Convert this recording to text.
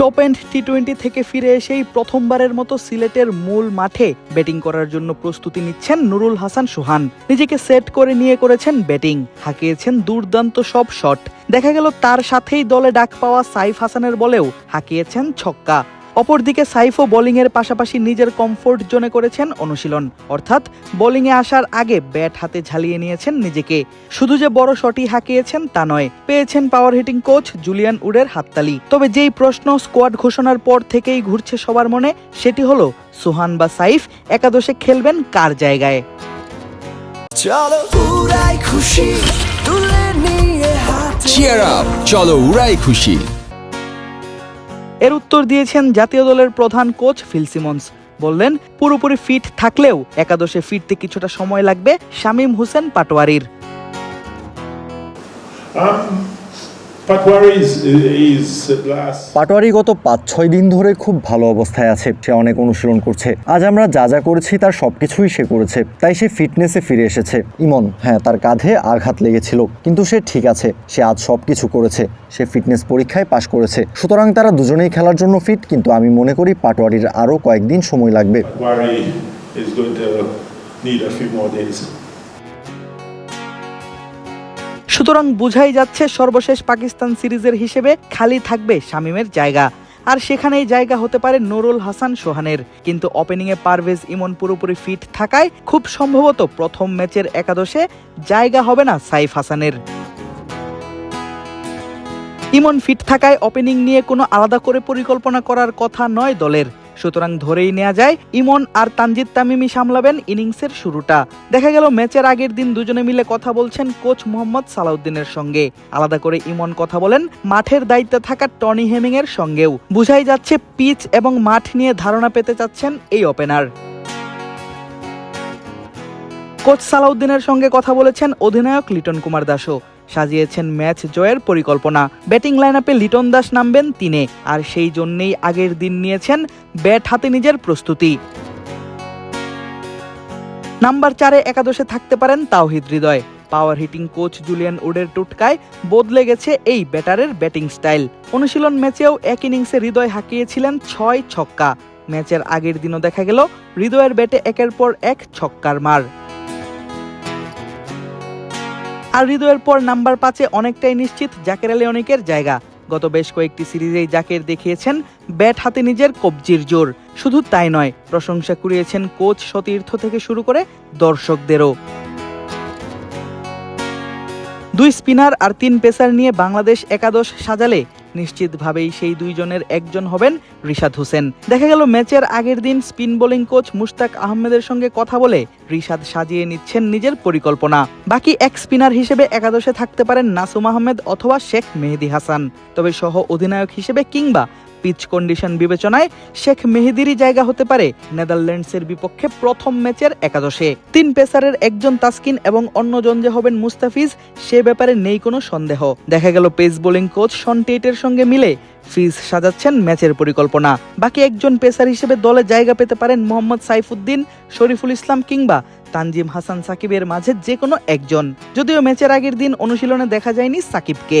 Top and T twenty থেকে ফিরে এসেই প্রথমবারের মতো সিলেটের মূল মাঠে ব্যাটিং করার জন্য প্রস্তুতি নিচ্ছেন নুরুল হাসান সুহান। নিজেকে সেট করে নিয়ে করেছেন ব্যাটিং, হাঁকিয়েছেন দুর্দান্ত সব শট। দেখা গেল তার সাথেই দলে ডাক পাওয়া সাইফ হাসানের বলেও হাঁকিয়েছেন ছক্কা। অপরদিকে সাইফও বোলিংয়ের পাশাপাশি নিজের কমফোর্ট জোনে করেছেন অনুশীলন। অর্থাৎ বোলিংয়ে আসার আগে ব্যাট হাতে ঝালিয়ে নিয়েছেন নিজেকে। শুধু যে বড় শটই হাঁকিয়েছেন তা নয় পেয়েছেন পাওয়ার হিটিং কোচ জুলিয়ান উডের হাততালি। তবে যেই প্রশ্ন স্কোয়াড ঘোষণার পর থেকেই ঘুরছে সবার মনে সেটি হলো সুহান বা সাইফ একাদশে খেলবেন কার জায়গায়? চলো উড়াই খুশি তুলে নিয়ে হাতে চিয়ার আপ চলো উড়াই খুশি। এর উত্তর দিয়েছেন জাতীয় দলের প্রধান কোচ ফিল সিমন্স। বললেন, পুরোপুরি ফিট থাকলেও একাদশে ফিরতে কিছুটা সময় লাগবে শামীম হোসেন পাটোয়ারির। পাটোয়ারি গত পাঁচ ছয় দিন ধরে খুব ভালো অবস্থায় আছে। সে অনেক অনুশীলন করছে। আজ আমরা যা যা করেছি তার সবকিছুই সে করেছে। তাই সে ফিটনেসে ফিরে এসেছে। ইমন হ্যাঁ তার কাঁধে আঘাত লেগেছিল কিন্তু সে ঠিক আছে। সে আজ সব কিছু করেছে। সে ফিটনেস পরীক্ষায় পাশ করেছে। সুতরাং তারা দুজনেই খেলার জন্য ফিট কিন্তু আমি মনে করি পাটোয়ারির আরও কয়েকদিন সময় লাগবে। সুতরাং বোঝাই যাচ্ছে সর্বশেষ পাকিস্তান সিরিজের হিসেবে খালি থাকবে শামীমের জায়গা। আর সেখানেই জায়গা হতে পারে নুরুল হাসান সোহানের। কিন্তু ওপেনিংয়ে পারভেজ ইমন পুরোপুরি ফিট থাকায় খুব সম্ভবত প্রথম ম্যাচের একাদশে জায়গা হবে না সাইফ হাসানের। ইমন ফিট থাকায় ওপেনিং নিয়ে কোনো আলাদা করে পরিকল্পনা করার কথা নয় দলের। সুতরাং ধরেই নেওয়া যায়, ইমন আর তানজিদ তামিমি সামলাবেন ইনিংসের শুরুটা। দেখা গেল ম্যাচের আগের দিন দুজনে মিলে কথা বলছেন কোচ মোহাম্মদ সালাউদ্দিনের সঙ্গে। আলাদা করে ইমন কথা বলেন মাঠের দায়িত্বে থাকা টনি হেমিং এর সঙ্গেও। বুঝাই যাচ্ছে পিচ এবং মাঠ নিয়ে ধারণা পেতে চাচ্ছেন এই ওপেনার। কোচ সালাউদ্দিনের সঙ্গে কথা বলেছেন অধিনায়ক লিটন কুমার দাসও। সাজিয়েছেন ম্যাচ জয়ের পরিকল্পনা। ব্যাটিং লাইন আপে লিটন দাস নামবেন তিনে, আর সেই জন্যেই আগের দিন নিয়েছেন ব্যাট হাতে নিজের প্রস্তুতি। নাম্বার চারে একাদশে থাকতে পারেন Towhid Hridoy. Power hitting coach Julian উডের টুটকায় বদলে গেছে এই ব্যাটারের ব্যাটিং স্টাইল অনুশীলন ম্যাচেও এক ইনিংসে হৃদয় হাঁকিয়েছিলেন ছয় ছক্কা। ম্যাচের আগের দিনও দেখা গেল, হৃদয়ের ব্যাটে একের পর এক ছক্কার মার। আর হৃদয়ের পর নাম্বার পাঁচে অনেকটাই নিশ্চিত জাকের আলী অনেকের জায়গা। গত বেশ কয়েকটি সিরিজেই জাকের দেখিয়েছেন, ব্যাট হাতে নিজের কবজির জোর। শুধু তাই নয়, প্রশংসা কুড়িয়েছেন কোচ সতীর্থ থেকে শুরু করে দর্শকদেরও। দুই স্পিনার আর তিন পেসার নিয়ে বাংলাদেশ একাদশ সাজালে নিশ্চিতভাবেই সেই দুইজনের একজন হবেন রিশাদ হোসেন। দেখা গেল ম্যাচের আগের দিন স্পিন বোলিং কোচ মুশতাক আহমেদের সঙ্গে কথা বলে রিশাদ সাজিয়ে নিচ্ছেন নিজের পরিকল্পনা। বাকি এক স্পিনার হিসেবে একাদশে থাকতে পারেন নাসুম আহমেদ অথবা শেখ মেহেদি হাসান। তবে সহ অধিনায়ক হিসেবে কিংবা পিচ কন্ডিশন বিবেচনায় শেখ মেহেদিরই জায়গা হতে পারে। নেদারল্যান্ডসের বিপক্ষে প্রথম ম্যাচের একাদশে। তিন পেসারের একজন তাসকিন এবং অন্যজন যে হবেন মুস্তাফিজ, সে ব্যাপারে নেই কোনো সন্দেহ। দেখা গেল পেস বোলিং কোচ শন টেটের সঙ্গে মিলে ফিজ সাজাচ্ছেন ম্যাচের পরিকল্পনা। বাকি একজন পেসার হিসেবে দলে জায়গা পেতে পারেন মোহাম্মদ সাইফুদ্দিন, শরীফুল ইসলাম কিংবা তানজিম হাসান সাকিবের মাঝে যে কোনো একজন। যদিও ম্যাচের আগের দিন অনুশীলনে দেখা যায়নি সাকিবকে।